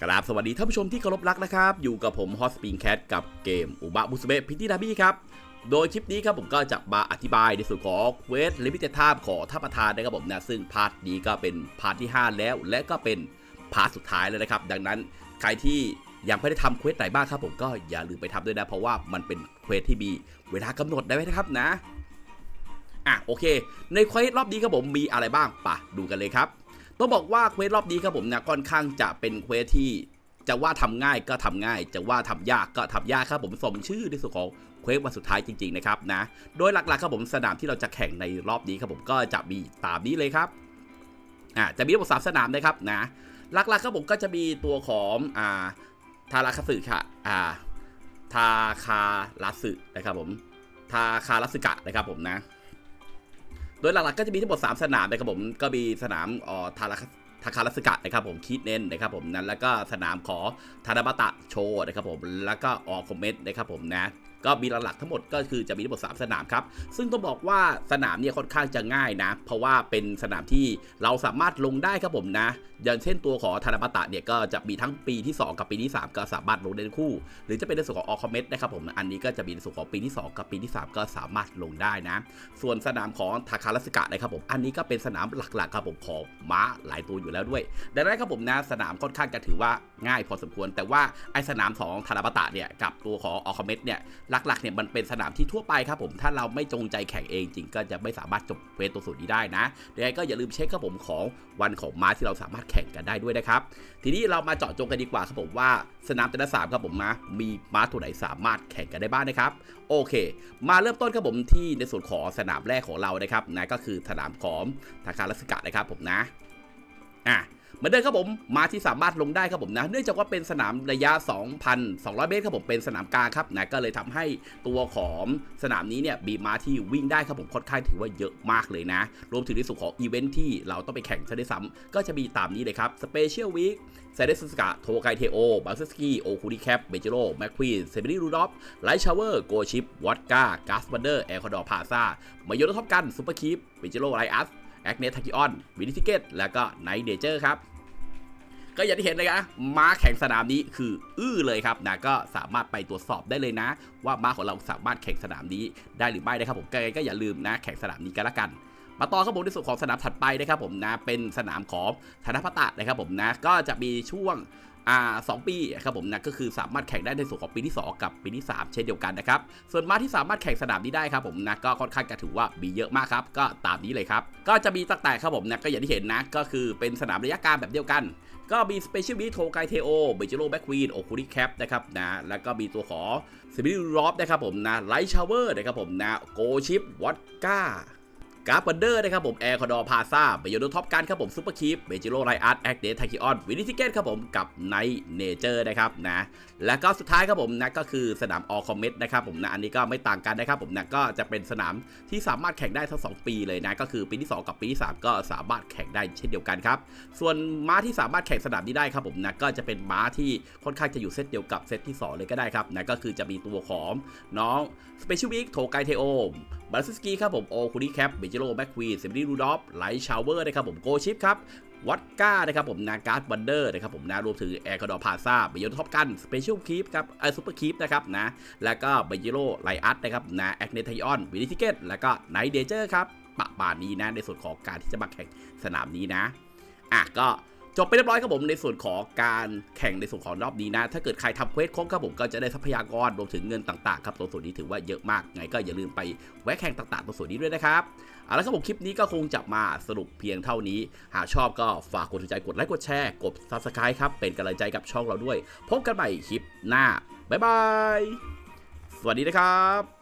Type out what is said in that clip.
กราบสวัสดีท่านผู้ชมที่เคารพรักนะครับ อยู่กับผมฮอสปิงแคทกับเกมอุบะบุสเบะพิธีดาบี้ครับ โดยคลิปนี้ครับผมก็จะมาอธิบายในส่วนของเวสลิมิเต็ดทม์ของท่าประธานนะครับผมนะซึ่งพาร์ทนี้ก็เป็นพาร์ทที่ 5 แล้ว และก็เป็นพาร์ทสุดท้ายแล้วนะครับ ดังนั้นใครที่ยังไม่ได้ทำเควสไหนบ้างครับผมก็อย่าลืมไปทำด้วยนะ เพราะว่ามันเป็นเควสที่มีเวลากำหนดได้ไว้นะครับนะอะโอเค ในเควสรอบนี้ครับผมมีอะไรบ้างปะดูกันเลยครับ ต้องบอกว่าเควสรอบนี้ครับผมนะค่อนข้างจะเป็นเควสที่จะว่าทำง่ายก็ทำง่าย จะว่าทำยากก็ทำยากครับผมสมชื่อในส่วนของเควสวันสุดท้ายจริงๆนะครับนะโดยหลักๆครับผมสนามที่เราจะแข่งในรอบนี้ครับผมก็จะมีตามนี้เลยครับอ่าจะมีทั้งหมดสามสนามนะครับนะหลักๆครับผมก็จะมีตัวของอ่าทาราคาสึค่ะอ่าทาคารัสึนะครับผมทาคารัสึกะนะครับผมนะ โดยหลักๆก็จะมีทั้งหมด3สนามนะครับผมก็มีสนามออทาราทาคารัสกะนะครับผมคิดเน้นนะครับผมนั้นแล้วก็สนามขอทานาบะตะโชนะครับผมแล้วก็ออคอมเมนต์นะครับผมนะ ก็มีหลักๆทั้งหมดก็คือจะมีทั้งหมด3สนามครับ ซึ่งต้องบอกว่าสนามเนี่ยค่อนข้างจะง่ายนะ เพราะว่าเป็นสนามที่เราสามารถลงได้ครับผมนะ อย่างเช่นตัวของทานบาตะเนี่ยก็จะมีทั้งปีที่ 2 กับปีที่ 3 ก็สามารถลงได้ทั้งคู่ หรือจะเป็นในส่วนของออคอมเมนต์นะครับผม อันนี้ก็จะมีในส่วนของปีที่ 2 กับปีที่ 3 ก็สามารถลงได้นะ ส่วนสนามของทาคารัสกะนะครับผม อันนี้ก็เป็นสนามหลักๆครับผมของม้าหลายตัวอยู่แล้วด้วย ดังนั้นครับผมนะสนามค่อนข้างจะถือว่าง่ายพอสมควร แต่ว่าไอสนามของทาราบตะเนี่ยกับตัวของออคอมเมตเนี่ยหลักๆเนี่ยมันเป็นสนามที่ทั่วไปครับผมถ้าเราไม่จงใจแข่งเองจริงก็จะไม่สามารถจบเวทตัวสูตรนี้ได้นะยังไงก็อย่าลืมเช็คครับผมของวันของม้าที่เราสามารถแข่งกันได้ด้วยนะครับทีนี้เรามาเจาะจงกันดีกว่าครับผมว่าสนามแต่ละสามครับผมนะมีม้าตัวไหนสามารถแข่งกันได้บ้างนะครับโอเค มาเริ่มต้นครับผมที่ในส่วนของสนามแรกของเรานะครับนะก็คือสนามของทาคารัสกะนะครับผมนะอะ เหมือนเดิมครับผมมาที่สามารถลงได้ครับผมนะเนื่องจากว่าเป็นสนามระยะ 2,200 เมตรครับผมเป็นสนามกลางครับนะก็เลยทำให้ตัวของสนามนี้เนี่ยมีม้าที่วิ่งได้ครับผมค่อนข้างถือว่าเยอะมากเลยนะ รวมถึงในส่วนของอีเวนท์ที่เราต้องไปแข่งซะด้วยซ้ำก็จะมีตามนี้เลยครับสเปเชียลวีคเซเดสสกะโทไกเทโอบาสสกีโอคูดิแคปเบจิโรแมคควีนเซเบรีรูดอฟไลท์ชาวเวอร์โกชิปวอตกากัสบันเดอร์แอร์คอดอร์พาซามายโยนท็อปกันซูเปอร์คีปเบจิโรไลอัส แอคเนสทากิออนวินิทิเกตแล้วก็ไนท์เดเจอร์ครับก็อย่างที่เห็นเลยนะม้าแข่งสนามนี้คือ อื้อเลยครับนะก็สามารถไปตรวจสอบได้เลยนะ ว่าม้าของเราสามารถแข่งสนามนี้ได้หรือไม่นะครับผมก็ก็อย่าลืมนะ แข่งสนามนี้กันละกันมาต่อครับผมในส่วนของสนามถัดไปนะครับผมนะเป็นสนามของธนพัตะนะครับผมนะก็จะมีช่วง อ่าสองปีครับผมนะก็คือสามารถแข่งได้ในส่วนของปีที่ 2 กับปีที่ 3 เช่นเดียวกันนะครับ ส่วนม้าที่สามารถแข่งสนามนี้ได้ครับผมนะก็ค่อนข้างจะถือว่ามีเยอะมากครับ ก็ตามนี้เลยครับ ก็จะมีตั้งแต่ครับผมนะก็อย่างที่เห็นนะก็คือเป็นสนามระยะกลางแบบเดียวกัน ก็มี Special Beat โทไกเทโอเบจิโรแบ็กควีนโอคูริแคปนะครับนะแล้วก็มีตัวของซิบิลรอฟนะครับผมนะไลท์ชาวเวอร์นะครับผมนะโกชิปวอตก้า กาฟบันเดอร์นะครับผมแอร์คอดอพาซาเบโยโดท็อปกันครับผมซูเปอร์คีปเบจิโรไรอาร์ตแอคเดทไทคิออนวินิทิเกตครับผมกับไนเนเจอร์นะครับนะแล้วก็สุดท้ายครับผมนะก็คือสนามออคอมเมตนะครับผมนะอันนี้ก็ไม่ต่างกันนะครับผมนะก็จะเป็นสนามที่สามารถแข่งได้ทั้งสองปีเลยนะก็คือปีที่ 2 กับปีที่ 3 ก็สามารถแข่งได้เช่นเดียวกันครับส่วนม้าที่สามารถแข่งสนามนี้ได้ครับผมนะก็จะเป็นม้าที่ค่อนข้างจะอยู่เซตเดียวกับเซตที่ 2 เลยก็ได้ครับนะก็คือจะมีตัวของน้อง Special Week โทไกเทโอบาสสกีครับผมโอคูดิแคปเบจโรแมคควีนเซมิรีรูดอฟไลท์ชาวเวอร์นะครับผมโกชิปครับวัดก้านะครับผมนาการ์ดบันเดอร์นะครับผมนะรวมถึงแอร์คอร์ดพาซาเบยโนท็อปกันสเปเชียลคีปครับไอซูเปอร์คีปนะครับนะแล้วก็เบยิโรไลอัสนะครับนะแอคเนทไอออนวินิทิเกตแล้วก็ไนท์เดเจอร์ครับปะป่านนี้นะในส่วนของการที่จะมาแข่งสนามนี้นะอะก็ จบไปเรียบร้อยครับผมในส่วนของการแข่งในส่วนของรอบนี้นะ ถ้าเกิดใครทำเควสครบครับผมก็จะได้ทรัพยากรรวมถึงเงินต่างๆครับตัวส่วนนี้ถือว่าเยอะมากไงก็อย่าลืมไปแวะแข่งต่างๆตัวส่วนนี้ด้วยนะครับเอาละครับผมคลิปนี้ก็คงจะมาสรุปเพียงเท่านี้ หากชอบก็ฝากกดถูกใจกดไลค์กดแชร์กด subscribe ครับเป็นกำลังใจกับช่องเราด้วย พบกันใหม่คลิปหน้าบ๊ายบายสวัสดีนะครับ